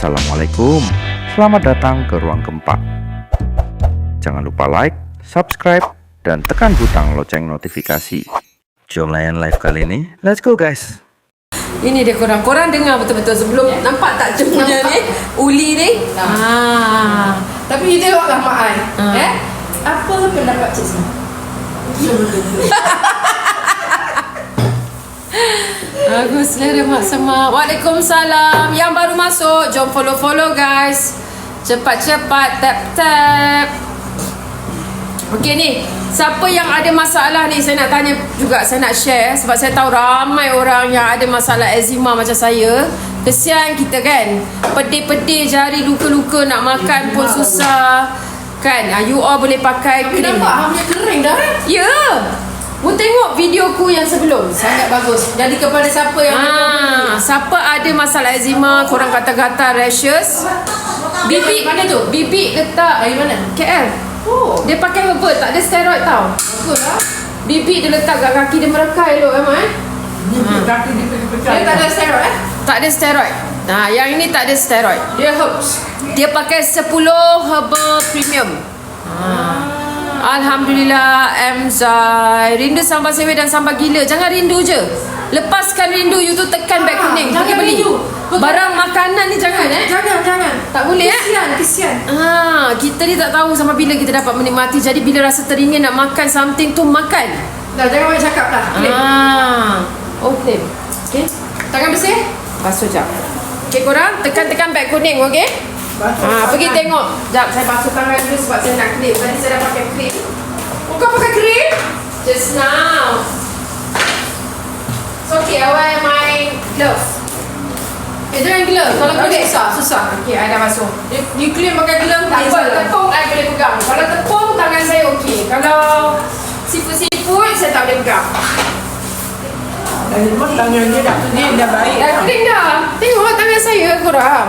Assalamualaikum, selamat datang ke Ruang Keempat. Jangan lupa like, subscribe, dan tekan butang loceng notifikasi. Jom layan live kali ini, let's go guys! Ini dia korang. Korang dengar betul-betul sebelum nampak tak jemnya ni? Uli ni? Ah. Tapi you tengoklah Mak Ai. Ha. Eh? Apa pendapat Cik Sina? Bagus selera Mak Semak. Waalaikumsalam. Yang baru masuk, jom follow-follow guys. Cepat-cepat tap-tap. Okey ni, siapa yang ada masalah ni saya nak tanya juga, saya nak share sebab saya tahu ramai orang yang ada masalah eczema macam saya. Kesian kita kan. Pedih-pedih jari luka-luka nak makan pun susah. Kan? Ah, You all boleh pakai krim. nampak hamnya kering dah eh? Ya. Mu tengok videoku yang sebelum. Sangat bagus. Jadi kepada siapa yang Ah, siapa ada masalah eczema, korang kata gatal rashes. Bibi Mana tu? Bibi letak Dari mana? KL. Oh, Dia pakai herbal, tak ada steroid tau. bagus lah. Bibi dia letak kat kaki dia merekai elok emang eh. Kaki dia pecah. Dia tak ada steroid eh? Tak ada steroid. Nah, yang ini tak ada steroid. Dia herbs. Dia pakai 10 herbal premium. Ah. Alhamdulillah Emzai Rindu sambal sewe dan sambal gila Jangan rindu je Lepaskan rindu You tu tekan beg Ah, kuning jangan beli rindu. Betul. Barang makanan ni jangan eh Jangan, jangan. Tak boleh, eh? Kesian, kesian. Ah, kita ni tak tahu sampai bila kita dapat menikmati. Jadi bila rasa teringin nak makan something tu makan. Dah, jangan banyak cakap lah. Claim. Ah. Oh, claim. Okay. Tangan bersih? Basuh jap. Okay korang, tekan-tekan beg kuning, okay? Ah, pergi tengok. Jap, saya basuh tangan dulu sebab saya nak claim. Tadi saya dah pakai claim. Oh, kau pakai krim? Just now. It's okay, I wear my glove. Eh, jangan glove. Kalau kulit. susah, susah. Okay, I dah basuh. You, you claim pakai glove Tak apa, tepung I boleh pegang. Kalau tepung, tangan saya okey. Kalau siput-siput, saya tak boleh pegang. Dan memang tangan dia dah kuning dah baik Dah kering dah. Tengok tangan saya korang.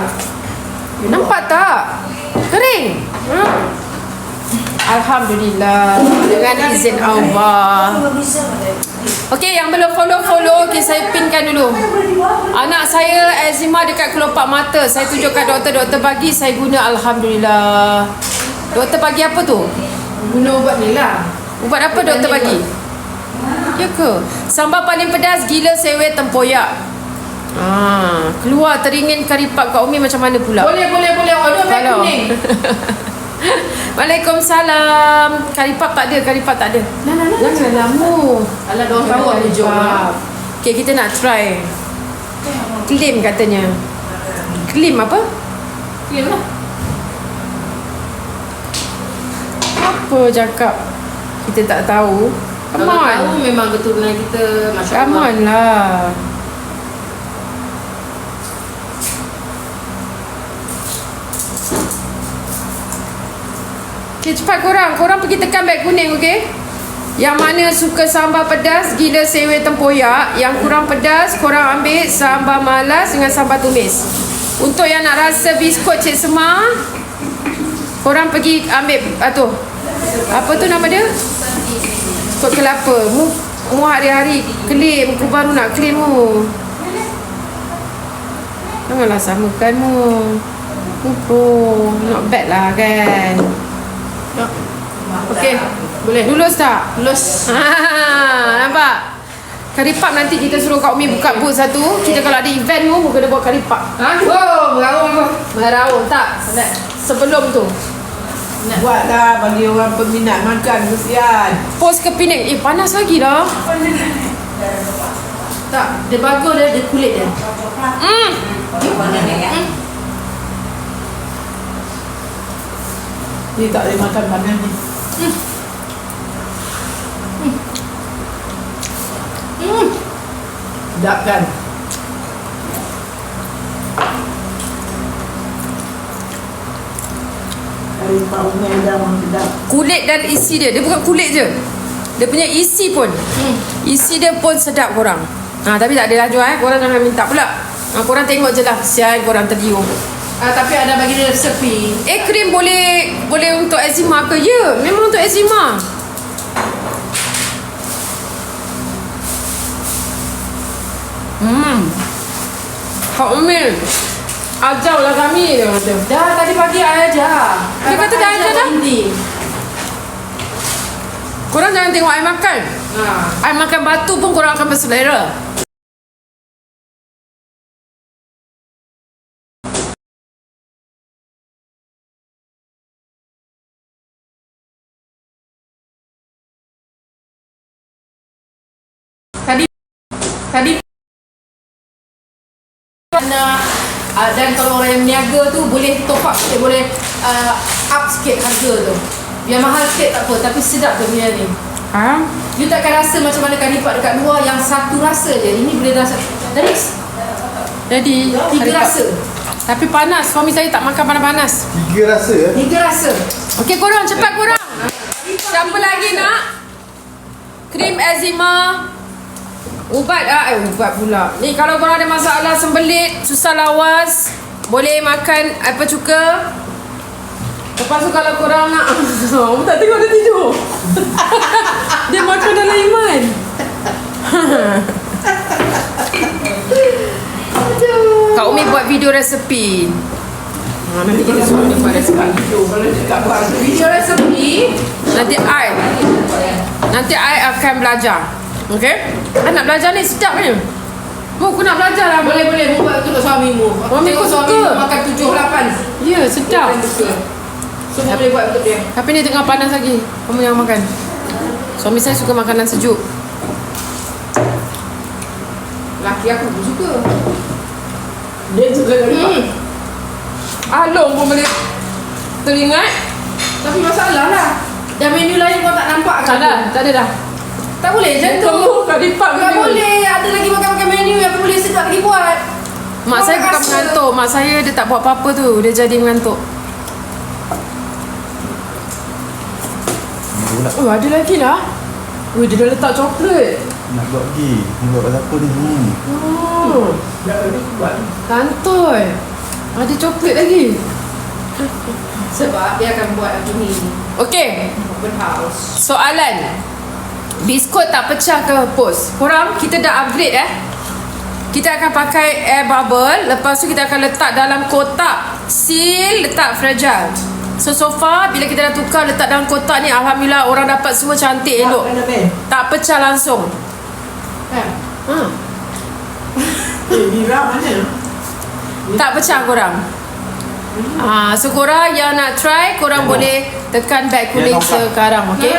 Nampak tak? Kering. Ha? Alhamdulillah. Dengan izin Allah. Okey, yang belum follow-follow, okay, saya pinkan dulu. Anak saya eczema dekat kelopak mata. Saya tunjukkan doktor, doktor bagi, saya guna Alhamdulillah. Doktor bagi apa tu? Guna ubat ni lah. Ubat apa doktor bagi? Ya ke? Sambal paling pedas gila sewe tempoyak. Ah, keluar teringin karipak Kak Umi macam mana pula? Boleh, boleh, boleh. Order beg Kalau. kuning. Waalaikumsalam. Karipap tak ada, karipap tak ada. Nah, nah, nah. Janganlah mu. Alah, diorang tahu ada lah. Okay, kita nak try. Claim katanya. Claim apa? Claim lah. Apa cakap? Kita tak tahu. Come Kalau tahu on. memang keturunan kita Come on lah. Okay, cepat korang. Korang pergi tekan beg kuning, okay? Yang mana suka sambal pedas, gila sewe tempoyak. Yang kurang pedas, korang ambil sambal malas dengan sambal tumis. Untuk yang nak rasa biskut Cik Semar, korang pergi ambil, ah, tu. Apa tu nama dia? Kod kelapa. Mu, mu hari-hari claim. Ku baru nak claim mu. Janganlah samakan mu. Oh, not bad lah kan. Okey, boleh. Lulus tak? Lulus. Ha, nampak? Karipap nanti kita suruh Kak Umi buka booth satu. Kita kalau ada event mu kena buat karipap. Ha? Oh, meraung apa? Meraung tak? Sebelum tu. Buatlah bagi orang peminat makan kesian Post ke Penang. Eh, panas lagi lah. Tak, dia bagus dia, dia kulit dia. Hmm. Ni tak boleh makan panas ni. Sedap kan ada Kulit dan isi dia. Dia bukan kulit je. Dia punya isi pun. Isi dia pun sedap korang. Ha, tapi tak adalah jual eh. Korang jangan minta pula. Ha, korang tengok je lah. Sial korang terdium. Ah, tapi ada bagi dia resepi. Eh krim boleh boleh untuk eczema ke? Ya, memang untuk eczema. Hmm. Kak Umil. Ajar lah kami dia kata. Dah tadi pagi I ajar. Dia kata dah ajar dah? Hindi. Korang jangan tengok I makan. Ha. I makan batu pun korang akan berselera. Tadi uh, dan kalau orang yang niaga tu boleh top up sikit, boleh uh, up sikit harga tu. Biar mahal sikit tak apa, tapi sedap tu punya ni. Ha? You takkan rasa macam mana kari lipat dekat luar yang satu rasa je. Ini boleh rasa. Jadi Jadi tiga rasa. Tapi panas. Suami saya tak makan panas-panas. Tiga rasa eh? Tiga rasa. Okey korang cepat korang. Siapa lagi nak? Krim eczema. Ubat ah, eh ubat pula. Ni kalau korang ada masalah sembelit, susah lawas, boleh makan apa cuka. Lepas tu kalau korang nak Kamu tak tengok dia tidur. Dia makan dalam iman. Kak Umi buat video resepi. Ha, Nanti kita suruh dia buat resepi. Video resepi Nanti I Nanti I akan belajar Okay I nak belajar ni sedap ni Oh, aku nak belajar lah Boleh boleh mu buat untuk suamimu. Aku Suami tengok kau suamimu suka. makan tujuh lapan. Ya, sedap Semua boleh buat untuk dia. Tapi ni tengah panas lagi Kamu yang makan Suami saya suka makanan sejuk Laki aku pun suka. Dia juga dari Hmm. Along pun boleh Teringat Tapi masalah lah. Dah menu lain kau tak nampak Tak kan? ada, tak ada dah Tak boleh macam tu. Kamu kat lipat Tak boleh. Ada lagi makan-makan menu yang boleh sedap lagi buat. Mak Kau saya bukan rasa- mengantuk. Mak saya dia tak buat apa-apa tu. Dia jadi mengantuk. Oh ada lagi lah. Wih dia dah letak coklat. Nak buat lagi? Nak buat pasal apa ni? Hmm. Oh. Kantoi. Ada coklat lagi. Sebab dia akan buat lagi ni. Okay Open house. Soalan Biskut tak pecah ke pos? Korang kita dah upgrade eh Kita akan pakai air bubble Lepas tu kita akan letak dalam kotak Seal Letak fragile So so far Bila kita dah tukar Letak dalam kotak ni Alhamdulillah Orang dapat semua cantik elok Mana Ben? Tak pecah langsung Kan? ha. Eh, Mira mana? Tak pecah korang ha, So korang yang nak try Korang boleh Tekan back kulit nampak. sekarang Okay?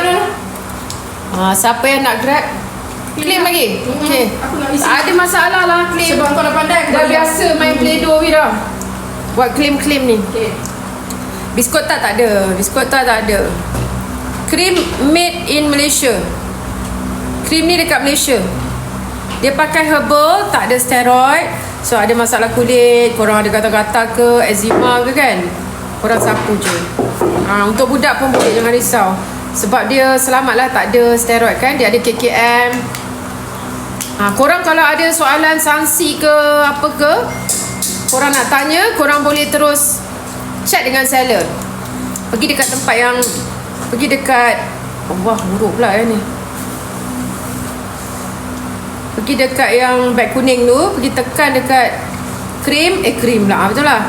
Ha, Siapa yang nak grab? Claim lagi? Okay Aku nak isi. Tak ada masalah lah claim. Sebab kau dah pandai. Dah biasa main play-doh Wira. Buat claim-claim ni. Okay. Biskut tak tak ada. Biskut tak tak ada. Cream made in Malaysia. Cream ni dekat Malaysia. Dia pakai herbal Tak ada steroid. So ada masalah kulit Korang ada gatal-gatal ke Eczema ke kan? Korang sapu je. Ha, Untuk budak pun boleh Jangan risau Sebab dia selamat lah Tak ada steroid kan? Dia ada KKM ha, Korang kalau ada soalan Sanksi ke Apa ke Korang nak tanya Korang boleh terus Chat dengan seller. Pergi dekat tempat yang Pergi dekat Allah buruk pula ya ni. Pergi dekat yang beg kuning tu Pergi tekan dekat Krim Eh krim lah Betul lah.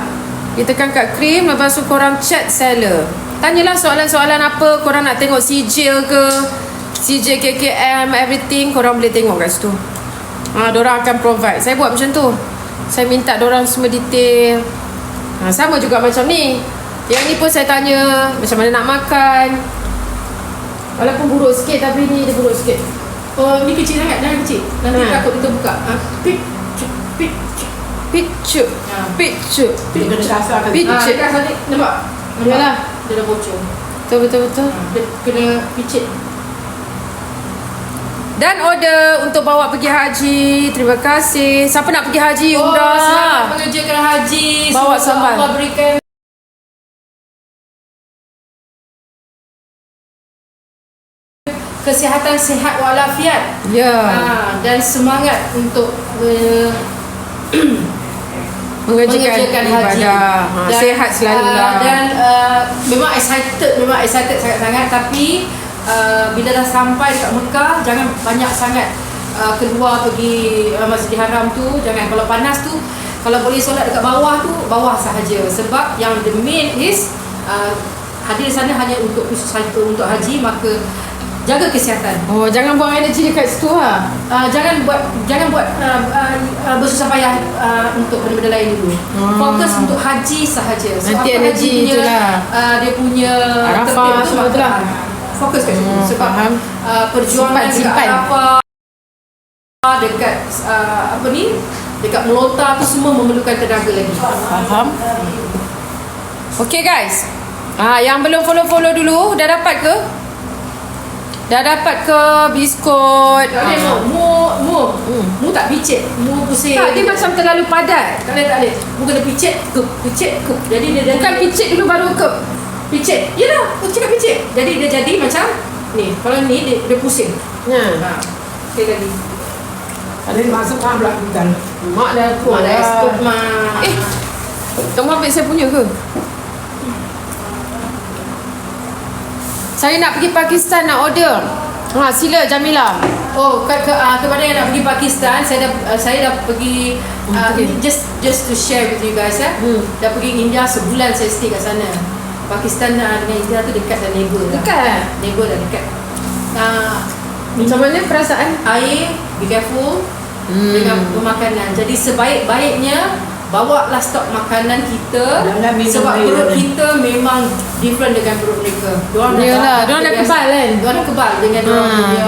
Pergi tekan kat krim Lepas tu korang chat seller Tanyalah soalan-soalan apa Korang nak tengok sijil ke Sijil KKM Everything Korang boleh tengok kat situ ha, Diorang akan provide Saya buat macam tu Saya minta diorang semua detail ha, Sama juga macam ni Yang ni pun saya tanya Macam mana nak makan Walaupun buruk sikit Tapi ni dia buruk sikit Oh, ni kecil sangat. Jangan kecil. Nanti Ha. takut kita buka. Ha. Pik, cuk, pik, cuk. Picuk Ha. Picuk Dia kena kasar kan? Picuk Ah, dekat sana, nampak? Nampak? Yalah. Dia dah bocor. Betul betul betul Dia kena picit. Dan order untuk bawa pergi haji Terima kasih Siapa nak pergi haji Oh, Umrah selamat mengerjakan haji. Bawa Semoga sambal. Allah berikan kesihatan sihat walafiat. Ya Ha, dan semangat untuk uh, Mengerjakan, mengerjakan haji. ibadah. Ha, Sehat selalu uh, lah. Dan uh, memang excited, memang excited sangat-sangat tapi uh, bila dah sampai dekat Mekah jangan banyak sangat uh, keluar pergi uh, Masjidil Haram tu, jangan. Kalau panas tu Kalau boleh solat dekat bawah tu Bawah sahaja. Sebab yang the main is uh, Hadir sana hanya untuk khusus haji, untuk haji. Maka jaga kesihatan Oh, jangan buang energi dekat situ lah. uh, jangan buat jangan buat uh, uh, uh, bersusah payah uh, untuk benda-benda lain dulu. Hmm. Fokus untuk haji sahaja. Nanti apa energi haji punya, itulah. Uh, dia punya Arafah semua tu lah. Fokus kat situ Hmm, sebab faham. uh, perjuangan Simpan, dekat. Arafah dekat uh, apa ni dekat melontar tu semua memerlukan tenaga lagi. Faham? Okay guys. Ah yang belum follow-follow dulu dah dapat ke? Dah dapat ke biskut? Ah. Tak boleh mu, mu, mu, mu tak picit, mu pusing. Tak, dia macam terlalu padat. tak boleh tak boleh. Mu kena picit, ke, picit, ke. Jadi dia jadi Bukan picit dulu baru ke. picit. Yalah, aku cakap picit. Jadi dia jadi macam ni. Kalau ni dia, dia pusing. Ha. Ha. Lagi. Ada masuk pula kita. Mak dah aku Mak dah mak. Eh, kamu ambil saya punya ke? Saya nak pergi Pakistan nak order. Ha, sila Jamila. Oh, ke, ke, uh, kepada yang nak pergi Pakistan, saya dah uh, saya dah pergi uh, Okay. just just to share with you guys ya. Hmm. Dah pergi India sebulan saya stay kat sana. Pakistan uh, dengan India tu dekat dan neighbor dah. Dekat? Neighbor dah dekat. Uh, Macam mana perasaan? air, be careful Hmm. dengan pemakanan. Jadi sebaik-baiknya bawa lah stok makanan kita Jangan minum sebab air perut kita memang different dengan perut mereka. Diorang Yalah, diorang dah biasa- kebal kan? Diorang dah kebal dengan diorang Hmm. punya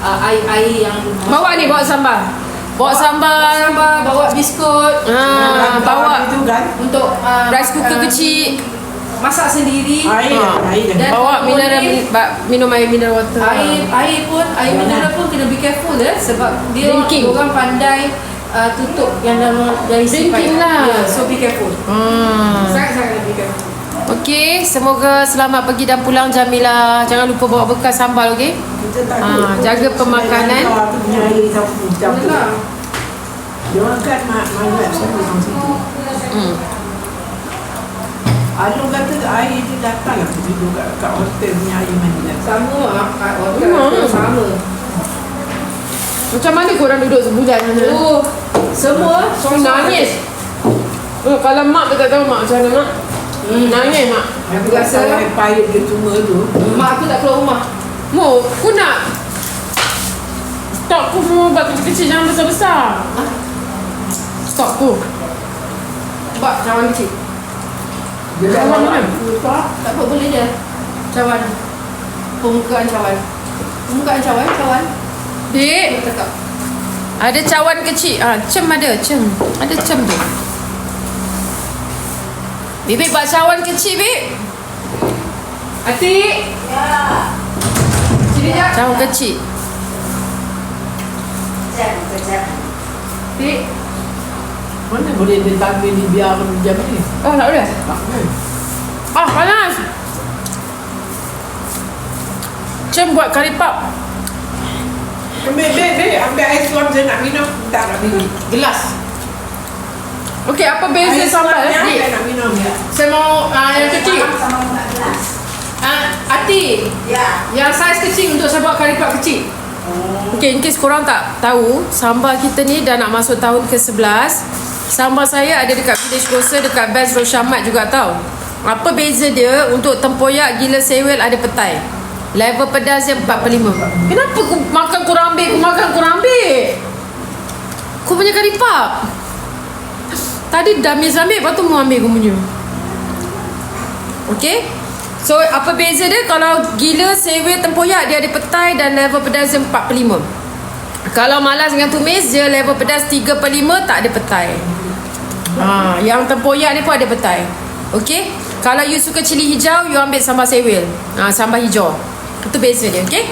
uh, air-air yang Bawa ni, bawa sambal. Bawa sambal. sambal, bawa biskut, Ha, bawa itu kan. untuk uh, rice cooker uh, kecil. masak sendiri. Air, Ha. air dah. Dan Bawa mineral ba- minum air mineral water. Air air pun air mineral pun kena be careful eh sebab dia Drinking. orang pandai uh, tutup yang dalam dari Drinking pipe. lah. Yeah, so be careful. Hmm. Sangat-sangat be careful. Okey, semoga selamat pergi dan pulang Jamila. Jangan lupa bawa bekal sambal okey? Ah, jaga pemakanan. Dia orang kan mak mak situ. Hmm. Alung kata air dia datang lah tidur kat, kat hotel punya air mandi. Sama ah kat hotel sama. Macam mana korang duduk sebulan sana? Oh, semua Kau nangis. Oh, kalau mak tu tak tahu mak macam mana mak. Hmm. Nangis mak. Aku rasa air pahit dia semua tu. Mak aku tak keluar rumah. Mo, aku nak Stok aku semua ubat kecil-kecil jangan besar-besar. Ha? Stok aku. Buat cawan kecil. Dia Cawan mana? Tak apa boleh je. Cawan. Pembukaan cawan. Pembukaan cawan, cawan. Tekak. ada cawan kecil. Ah, cem ada, cem. Ada cem tu. Bibik buat cawan kecil, Bib. Atik. Sini jap. Cawan kecil. Atik. Mana boleh dia tampil ni biar jam ni? Oh, tak boleh. Tak kan? Ah, panas. Cem buat kari pap. Ambil, ambil, ambil. Ambil air suam saya nak minum. Tak nak minum. Gelas. Okey, apa beza Air sambal? Dik? saya nak minum. Ya. Saya mau uh, yang kecil. Uh, Ati. Ya. Yang saiz kecil untuk saya buat kari pap kecil. Okay, in case korang tak tahu, sambal kita ni dah nak masuk tahun ke-11. Sambal saya ada dekat Village Grocer, dekat Best Roshamat juga tau. Apa beza dia untuk tempoyak gila sewel ada petai. Level pedas dia 45. Kenapa aku makan korang ambil, aku makan korang ambil? Kau punya kari pap. Tadi dah ambil, lepas tu mau ambil kau punya. Okay? So, apa beza dia? Kalau gila, sewel, tempoyak, dia ada petai dan level pedas dia 45. Kalau malas dengan tumis, dia level pedas 3 per 5, tak ada petai. Ha, yang tempoyak ni pun ada petai. Okay? Kalau you suka cili hijau, you ambil sambal sewel. Ha, sambal hijau. Itu beza dia, okay?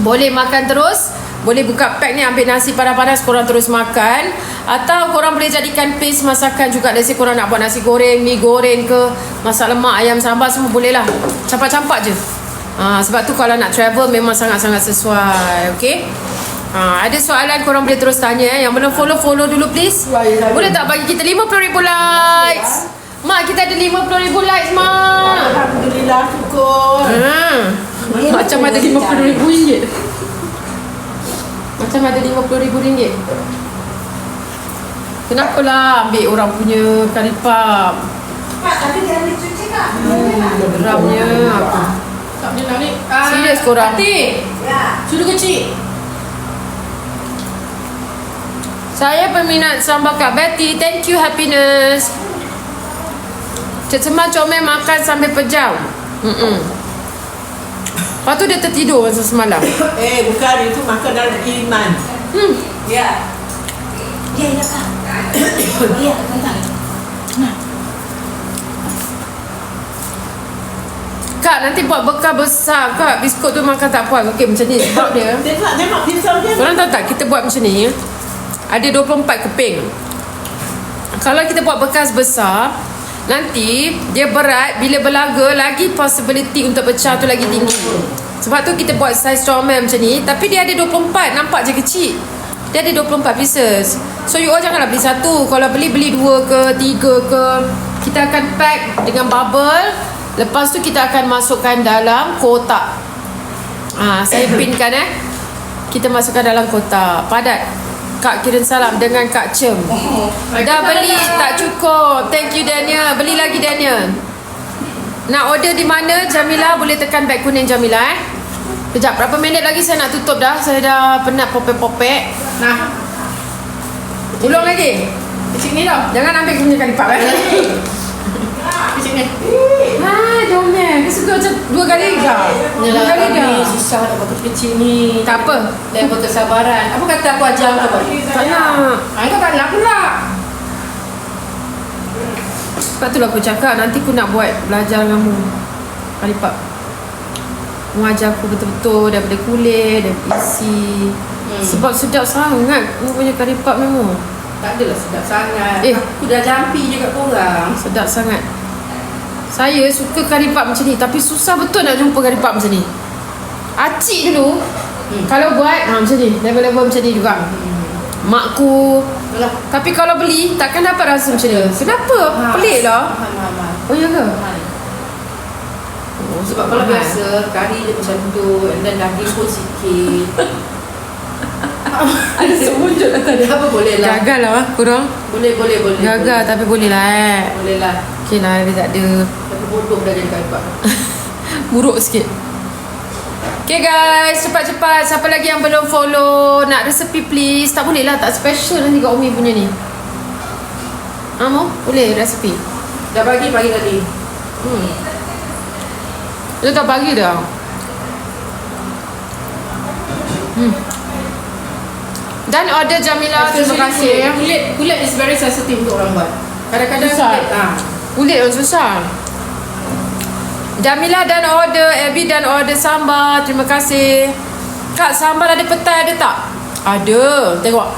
Boleh makan terus Boleh buka pack ni Ambil nasi panas-panas Korang terus makan. Atau korang boleh jadikan paste masakan juga. Let's say korang nak buat nasi goreng Mi goreng ke Masak lemak Ayam sambal semua boleh lah Campak-campak je. Ha, Sebab tu kalau nak travel Memang sangat-sangat sesuai Okay Ha, ada soalan korang boleh terus tanya eh. Yang belum follow, follow dulu please? Boleh tak bagi kita 50,000 likes? Mak kita ada 50,000 likes mak. Alhamdulillah syukur. Ha. Macam ada RM50,000 ringgit. Macam ada RM50,000 ringgit. Kenapa lah ambil orang punya karipap? Pak, tapi dia ambil cuci kak. Geramnya aku. Tak boleh nak ni. Ah, Serius korang? Hati. Ya. Sudu kecil. Saya peminat sambal Kak Betty. Thank you happiness. Cik Semar comel makan sambil pejam. Mm-mm. Lepas tu dia tertidur masa semalam. Eh, bukan itu makan dalam iman. Hmm. Ya. Ya, ya kak. Ya, bentar. Kak nanti buat bekal besar Kak biskut tu makan tak puas Okey macam ni Sebab dia Tengok, tengok pisau dia. Korang tahu tak kita buat macam ni Ada 24 keping Kalau kita buat bekas besar Nanti dia berat Bila berlaga lagi possibility untuk pecah tu lagi tinggi Sebab tu kita buat size comel macam ni Tapi dia ada 24 Nampak je kecil Dia ada 24 pieces So you all janganlah beli satu Kalau beli beli dua ke tiga ke Kita akan pack dengan bubble Lepas tu kita akan masukkan dalam kotak Ah, saya pinkan eh. Kita masukkan dalam kotak. Padat. Kak Kirin salam dengan Kak Cem. Dah beli tak cukup. Thank you Daniel. Beli lagi Daniel. Nak order di mana Jamila boleh tekan beg kuning Jamila eh. Kejap berapa minit lagi saya nak tutup dah. Saya dah penat popek-popek. Nah, Ulang lagi. kecil ni dah. Jangan ambil punya kali pak eh. Kecil ni. Ha, jomel. Dia suka macam dua kali dah. Dua kali dah. susah nak buat kecil ni. Tak apa. Level kesabaran. Apa kata aku ajar kau? Tak nak. Ah, kau tak nak pula. Sebab tu lah aku cakap Nanti aku nak buat Belajar dengan mu Kalipap Mu ajar aku betul-betul Daripada kulit Daripada isi Hmm. Sebab sedap sangat Mu punya kalipap ni mu Tak adalah sedap sangat. Eh. Aku dah jampi je kat korang. Sedap sangat Saya suka kalipap macam ni Tapi susah betul nak jumpa kalipap macam ni Acik dulu Hmm. Kalau buat ha, Macam ni Level-level macam ni juga Makku Alah. Tapi kalau beli Takkan dapat rasa macam ni Kenapa? Ha. Pelik lah Mahal, mahal, mahal. Oh ya ke? Oh, sebab kalau biasa kari dia macam tu and then daging pun sikit. Ada semuncut lah tadi Apa boleh lah. Gagal lah kurang Boleh, boleh, boleh. Gagal tapi boleh lah eh Boleh lah. Okay lah dia tak ada Tapi bodoh dah jadi kaipak. Buruk sikit Okay guys Cepat-cepat Siapa lagi yang belum follow Nak resepi please Tak boleh lah Tak special nanti kat Umi punya ni Ha mau? Boleh resepi Dah bagi pagi tadi. hmm. Dia tak bagi dah hmm. Dan order Jamila Terima kasih. Kulit, kulit, kulit is very sensitive untuk orang buat. Kadang-kadang Susah. kulit, ah. Kulit yang susah. Jamila dan order Abby dan order sambal Terima kasih. Kak sambal ada petai ada tak? Ada. Tengok.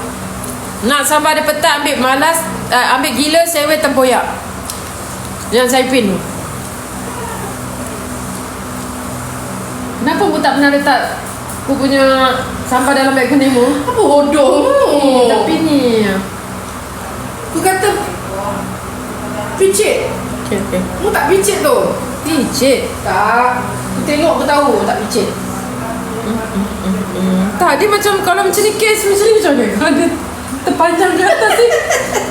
Nak sambal ada petai ambil malas uh, Ambil gila sewe tempoyak. Yang saya pin tu. Kenapa mu tak pernah letak Ku punya sambal dalam beg kuning mu? Apa bodoh Eh, tapi ni Aku kata Picit Okay, okay Mu tak picit tu Picit Tak Aku tengok aku tahu tak picit Tak, dia macam kalau macam ni case macam ni macam mana? Ada terpanjang ke atas ni.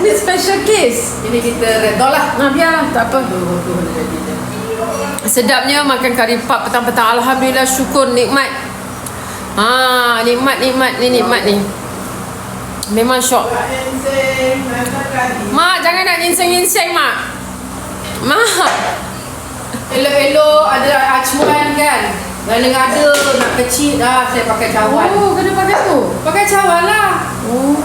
Ni special case. Ini kita redor lah Nah, biar tak apa. Jadi. Sedapnya makan kari pap petang-petang. Alhamdulillah syukur nikmat. Ha, nikmat nikmat ni nikmat ni. Memang syok. Mak, jangan nak ginseng-ginseng, Mak. Mak. Elok-elok ada acuan kan Mana ada nak kecil dah saya pakai cawan Oh, kena pakai tu. Pakai cawan lah Oh.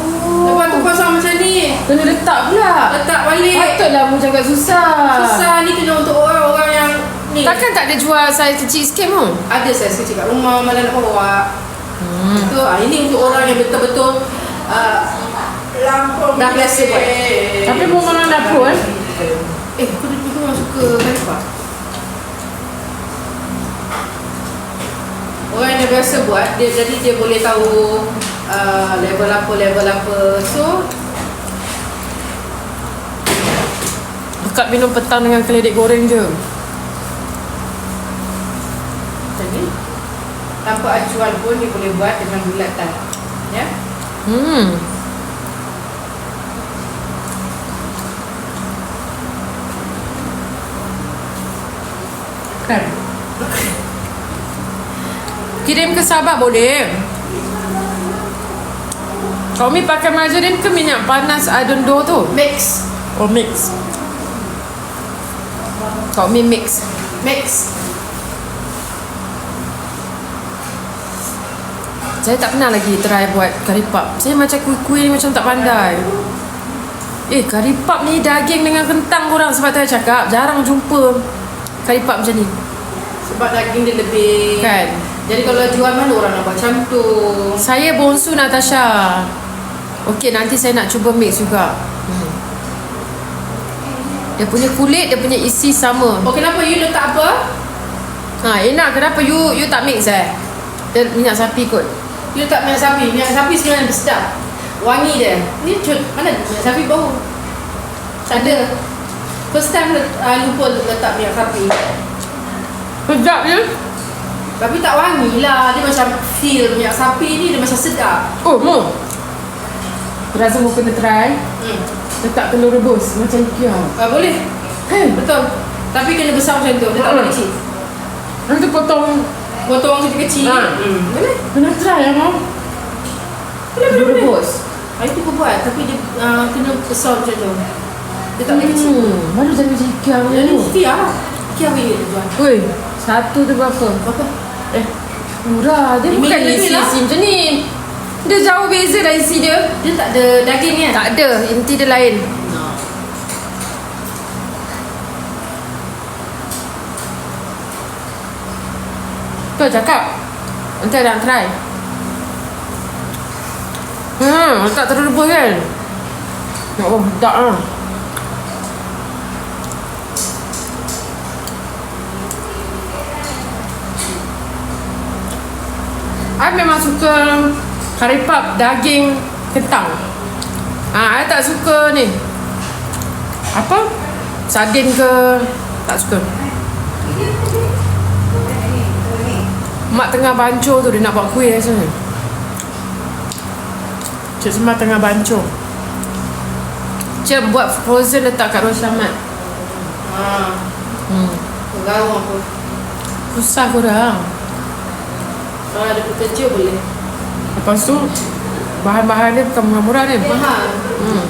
Lepas tu pasang macam ni Kena letak pula. Letak balik Patutlah mu cakap susah. Susah ni kena untuk orang-orang yang ni Takkan tak ada jual saiz kecil sikit pun? Ada saya kecil kat rumah malah nak bawa Hmm. Itu ah, ini untuk orang yang betul-betul uh, Lampau Dah biasa buat. Tapi mu memang dapur eh? Eh aku dulu memang suka kalipap Orang yang biasa buat dia jadi dia boleh tahu uh, level apa level apa. So Akak minum petang dengan keledek goreng je. tanpa acuan pun dia boleh buat dengan bulatan. Ya. Hmm. Kan. Kirim ke sahabat boleh. Kau mi pakai margarin ke minyak panas adun dua tu? Mix. Oh mix. Kau mi mix. Mix. Saya tak pernah lagi try buat kari pap. Saya macam kuih-kuih ni macam tak pandai. Eh, kari pap ni daging dengan kentang korang sebab tu saya cakap. Jarang jumpa kari pap macam ni. Sebab daging dia lebih Kan? Jadi kalau jual mana orang nak buat macam tu Saya bonsu Natasha. Okey, nanti saya nak cuba mix juga. Hmm. Dia punya kulit, dia punya isi sama. Oh kenapa you letak apa? Ha, enak kenapa you you tak mix eh? Dia minyak sapi kot. You letak minyak sapi Minyak sapi sebenarnya lebih sedap Wangi dia Ni cut Mana minyak sapi bau Tak ada First time uh, lupa letak minyak sapi Sedap je. Tapi tak wangi lah Dia macam feel minyak sapi ni Dia macam sedap Oh, mo. Rasa mau kena try. hmm. Letak telur rebus macam kia. uh, Boleh Kan? Betul Tapi kena besar macam tu Dia tak boleh Hmm. kecil Nanti potong Potong kecil-kecil Ha. hmm. Boleh Kena try ya, Mam. Boleh boleh rebus. Hari tu pun buat Tapi dia uh, kena besar macam tu Dia tak boleh kecil Hmm, baru jadi macam Yang ni tu. Fia lah Fia boleh dia jual Woi, satu tu berapa? Berapa? Eh, murah. Dia Lima bukan lebih isi lah. isi macam ni. Dia jauh beza dah isi dia. Dia tak ada daging kan? Tak ada, inti dia lain. Tu cakap. Nanti ada nak try. Hmm, terus rebus kan? Ya Allah, sedap lah. I memang suka curry puff daging kentang. Ah, I tak suka ni. Apa? Sardin ke tak suka. Mak tengah bancuh tu dia nak buat kuih rasa ni. Cik Semar tengah bancuh. Cik buat frozen letak kat ruang selamat. Ha. Hmm. Garung aku. Susah korang. Kalau ada pekerja boleh. Lepas tu bahan-bahan dia bukan murah-murah ni. Mahal. Hmm.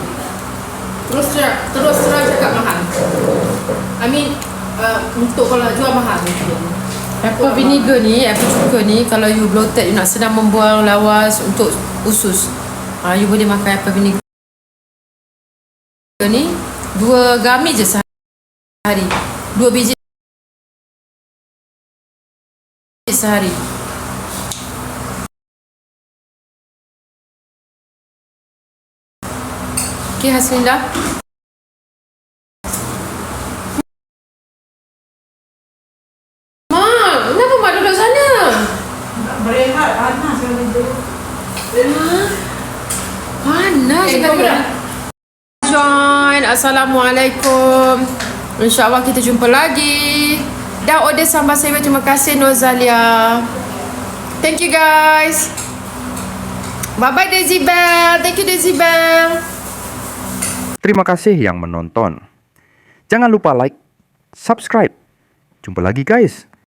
Terus terang, terus terang cakap mahal. I mean, uh, untuk kalau jual mahal. Apple vinegar ni, apple cuka ni. Kalau you bloated, you nak senang membuang lawas untuk usus. Ha, You boleh makan apple vinegar. Ni Dua gami je sehari. Dua biji sehari. Okay Haslinda Mak, kenapa mak duduk sana? Berehat panas kalau duduk. Panas Eh, sekali. kau berat? Join. Assalamualaikum. InsyaAllah kita jumpa lagi. Dah order sambal sayur. Terima kasih Nozalia. Thank you guys. Bye-bye Bell. Thank you Bell. Terima kasih yang menonton. Jangan lupa like, subscribe. Jumpa lagi guys.